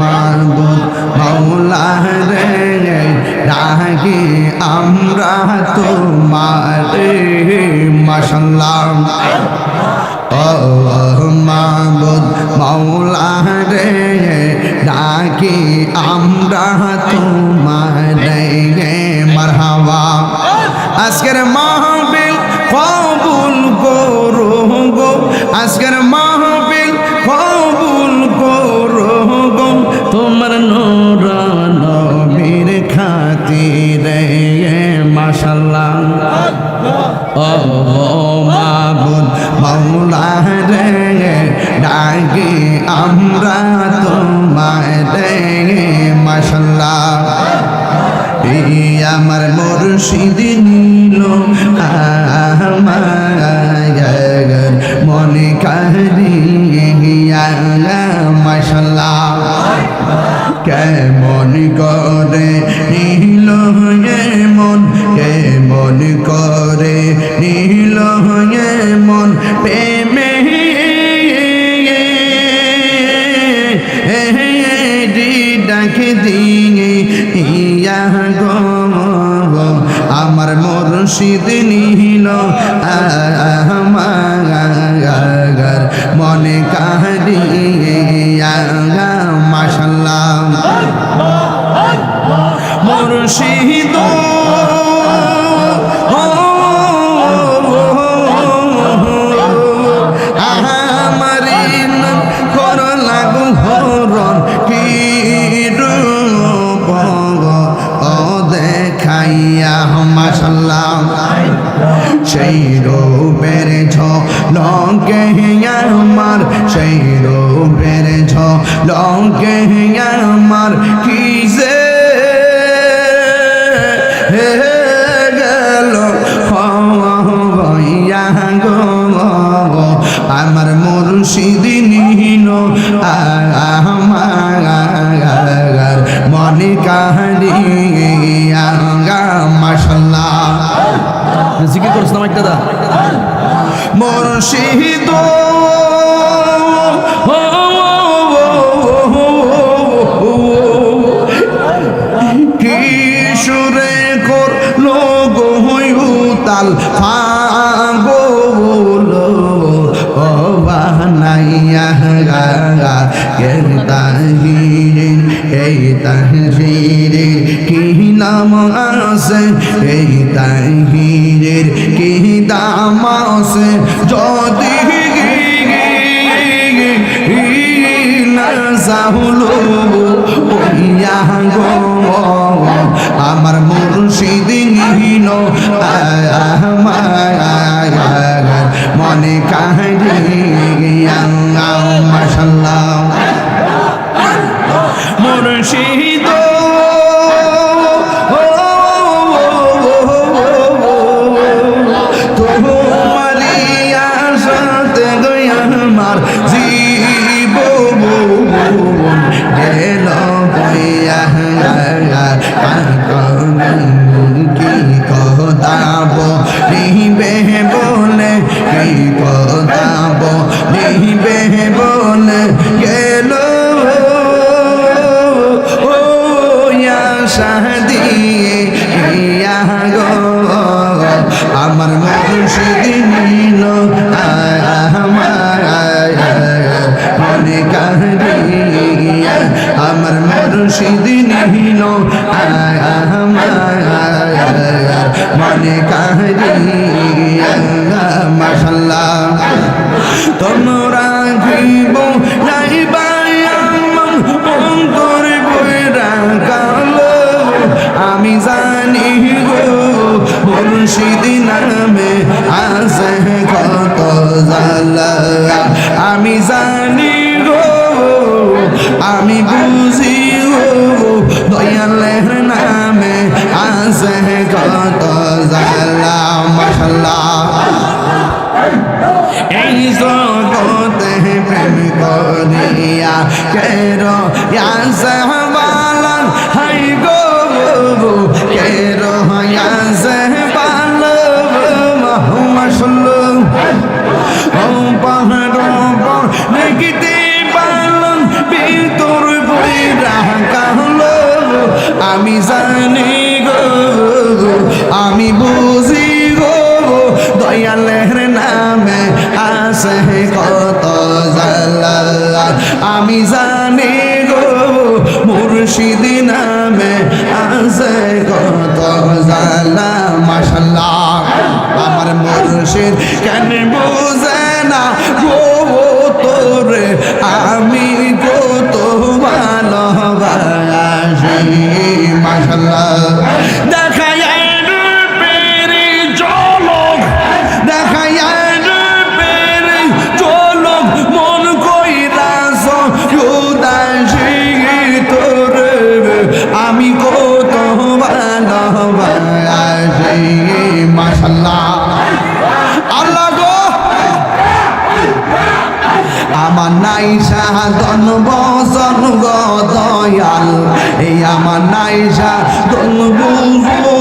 মাহবুব মৌলা রে ও মাহবুব মৌলা রে, ডাকি আমরা তোমার, মারহাবা। আজকের মাহবিল কবুল করো গো আজকের আমরা তোমায় এই আমার মুর্শিদ নীল মনে কারিয়া মাশাল্লাহ। কেমন করে ডাকে দিয়ে ইয়া গো আমার মুর্শিদ নিহিল আমার মনে কাহিয়া মোর মুর্শিদ ঝলকে আমার কি যে গেল হইয়া গো আমার মুর্শিদ নিল আমার মনে কাহিয়া মাসাল্লাহ জিকির করছিলাম একটা দা। মুর্শিদ কে তাহিরে এই তাহিরে কি নাম আছে এই তাহিরের কি দাম আছে যদি সাহুলো ওইয়া গো আমার মুর্শিদ আমার মনে কাহিয়া মাসাল্লাহ কাহিয়া আমার মুর্শিদ আমার মনে মাশাল্লাহ। তোমরা কালো। আমি জানি গো নামে আছে কত জালা আমি জানি আমি বুঝি দয়ালের নামে আসে কত জালা মশাল্লাহ। এই জগতে প্রেম করিয়া কেরো ইয়াসবালান জানি গো আমি বুঝি গো দয়ালের নামে আসে কত জালা আমি জানি গো মুর্শিদিন মাশাল্লাহ আল্লাহ গো। আমার নাই সাধন বসন গো দয়াল। এই আমার নাই সাধন বুঝো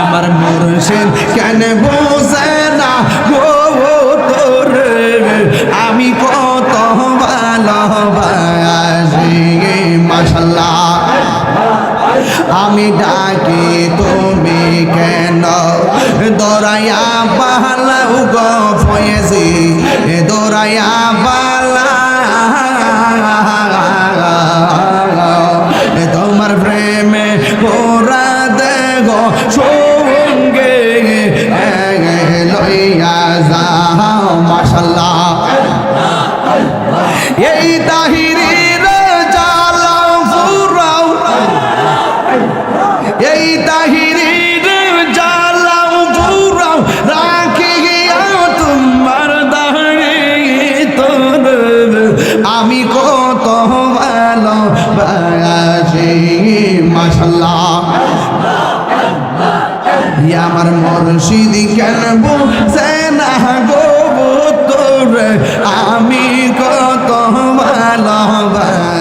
আমার মুর্শিদ কেন বোঝে না গো তোর? আমি কত ভালোবাসি মাশাল্লাহ। আমি ডাকি তুমি কেন? দরাইয়া পালাও গো ফয়েছি দরাইয়া পালা তাহিরির রাখি আমি কত ভালো বাসি আমার মুর্শিদ, কেন বুঝে না গো তোর? আমি কত ভালোবাসি,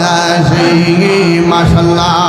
মাশাল্লাহ।